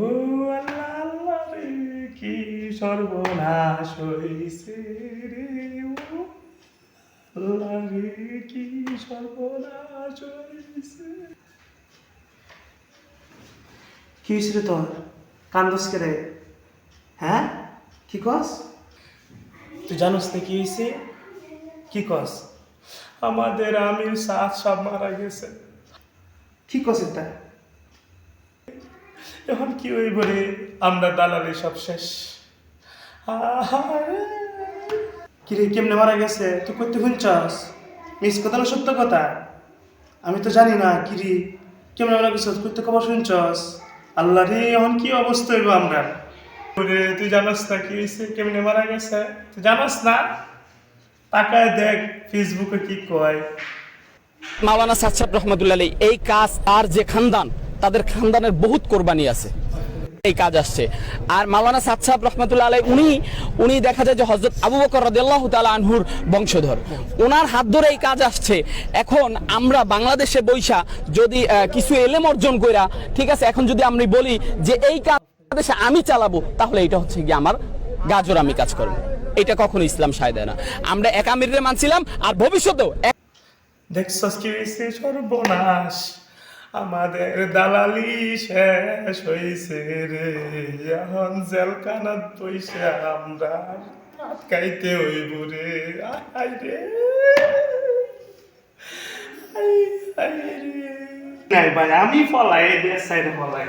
আল্লাহ আল্লাহ রে কি সর্বনাশ হইছে রে আল্লাহ রে কি সর্বনাশ হইছে। কি হয়েছিল তোর? কান্দস কে রে? হ্যাঁ? কি কস? তুই জানোস না কি হয়েছে কি কস? আমাদের আমির সাত সব মারা গেছে। কি কস এটা? এখন কি হইব রে? আমরা দালালি সব শেষ। আহারে। কি রে কেমনে মারা গেছে? তুই করতে শুনছস? মিস কথা না সত্য কথা? আমি তো জানি না কি রে? কেমনে মারা গেছে? করতে খবর শুনছস? আল্লাহ রে এখন কি অবস্থা হইব আমরা? তুই জানাস না কি হয়েছে কেমনে মারা গেছে? তুই জানাস না? তাকায় দেখ ফেসবুকে কি কয়। মাওলানা সাচ্ছাদ রহমতুল্লাহ এই কাজ আর যে খানদান তাদের খানদানের বহুত কোরবানি আছে। এই কাজ আসছে। আর মাওলানা সাদ সাহেব রহমতুল্লাহ আলাই উনি উনি দেখা যায় যে হজরত আবু বকর রাদিয়াল্লাহু তাআলা আনহুর বংশধর। ওনার হাত ধরে এই কাজ আসছে। এখন আমরা বাংলাদেশে বৈশা যদি কিছু এলেম অর্জন কইরা, ঠিক আছে, এখন যদি আমি বলি যে এই কাজ বাংলাদেশে আমি চালাবো, তাহলে এটা হচ্ছে কি আমার গাজর আমি কাজ করব। এটা কখনো ইসলাম সায় দেয় না। আমরা একামিরে মানছিলাম, আর ভবিষ্যতেও দেখছস সর্বনাশ। আমাদের দালালি শেষ হয়েছে রে। এখন জেলখানার পয়সা আমরা আটকাইতে হইব রে। আই রে। নাই ভাই, আমি ফলাই, দেশ সাইডে ফলাই।